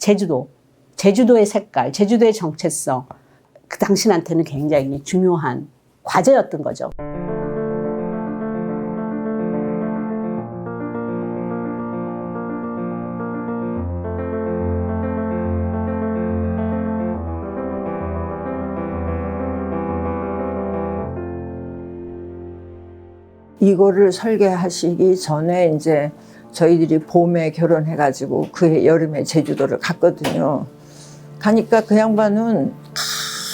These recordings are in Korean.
제주도, 제주도의 색깔, 제주도의 정체성, 그 당신한테는 굉장히 중요한 과제였던 거죠. 이거를 설계하시기 전에 이제 저희들이 봄에 결혼해가지고 그해 여름에 제주도를 갔거든요. 가니까 그 양반은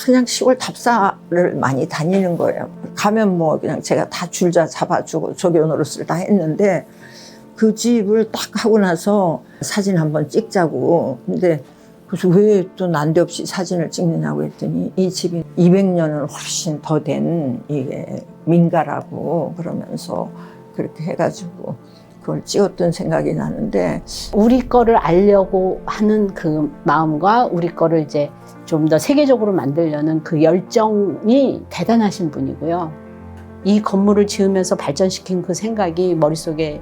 그냥 시골 답사를 많이 다니는 거예요. 가면 뭐 그냥 제가 다 줄자 잡아주고 조교 노릇을 다 했는데 그 집을 딱 하고 나서 사진 한번 찍자고. 근데 그래서 왜 또 난데없이 사진을 찍느냐고 했더니 이 집이 200년은 훨씬 더 된 이게 민가라고 그러면서 그렇게 해가지고 그걸 찍었던 생각이 나는데 우리 거를 알려고 하는 그 마음과 우리 거를 이제 좀 더 세계적으로 만들려는 그 열정이 대단하신 분이고요. 이 건물을 지으면서 발전시킨 그 생각이 머릿속에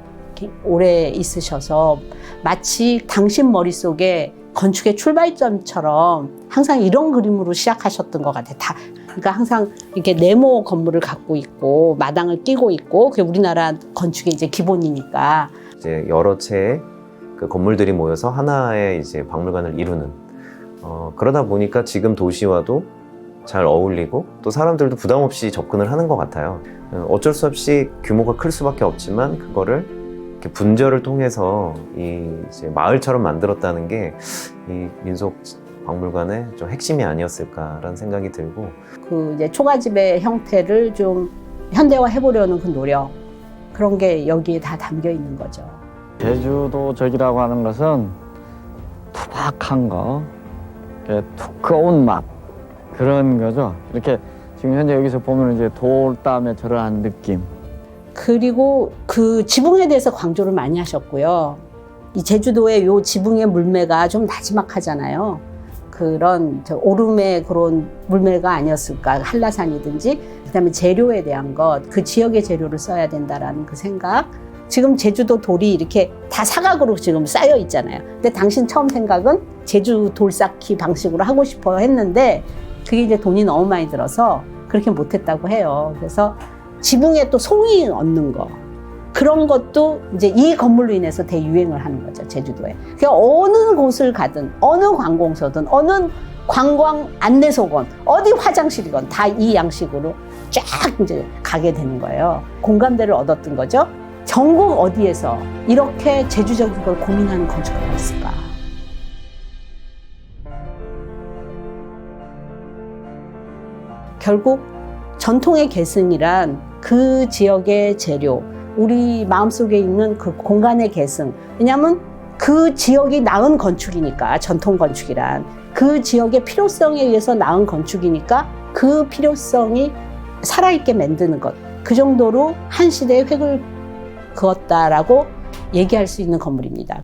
오래 있으셔서 마치 당신 머릿속에 건축의 출발점처럼 항상 이런 그림으로 시작하셨던 것 같아요. 다, 그러니까 항상 이렇게 네모 건물을 갖고 있고 마당을 끼고 있고 그게 우리나라 건축의 이제 기본이니까 이제 여러 채의 그 건물들이 모여서 하나의 이제 박물관을 이루는 어, 그러다 보니까 지금 도시와도 잘 어울리고 또 사람들도 부담 없이 접근을 하는 것 같아요. 어, 어쩔 수 없이 규모가 클 수밖에 없지만 그거를 이렇게 분절을 통해서 이 이제 마을처럼 만들었다는 게 이 민속 박물관의 좀 핵심이 아니었을까라는 생각이 들고 그 이제 초가집의 형태를 좀 현대화 해 보려는 그 노력 그런 게 여기에 다 담겨 있는 거죠. 제주도적이라고 하는 것은 투박한 거, 이렇게 두꺼운 맛 그런 거죠. 이렇게 지금 현재 여기서 보면 이제 돌담에 저러한 느낌. 그리고 그 지붕에 대해서 강조를 많이 하셨고요. 이 제주도의 요 지붕의 물매가 좀 나지막하잖아요. 그런 저 오름의 그런 물매가 아니었을까 한라산이든지 그다음에 재료에 대한 것 그 지역의 재료를 써야 된다라는 그 생각 지금 제주도 돌이 이렇게 다 사각으로 지금 쌓여 있잖아요 근데 당신 처음 생각은 제주 돌 쌓기 방식으로 하고 싶어 했는데 그게 이제 돈이 너무 많이 들어서 그렇게 못했다고 해요 그래서 지붕에 또 송이 얹는 거 그런 것도 이제 이 건물로 인해서 대유행을 하는 거죠 제주도에. 그러니까 어느 곳을 가든 어느 관공서든 어느 관광 안내소건 어디 화장실이건 다 이 양식으로 쫙 이제 가게 되는 거예요. 공감대를 얻었던 거죠. 전국 어디에서 이렇게 제주적인 걸 고민하는 건축가가 있을까? 결국 전통의 계승이란 그 지역의 재료, 우리 마음속에 있는 그 공간의 계승. 왜냐하면 그 지역이 낳은 건축이니까, 전통 건축이란. 그 지역의 필요성에 의해서 낳은 건축이니까 그 필요성이 살아있게 만드는 것. 그 정도로 한 시대의 획을 그었다라고 얘기할 수 있는 건물입니다.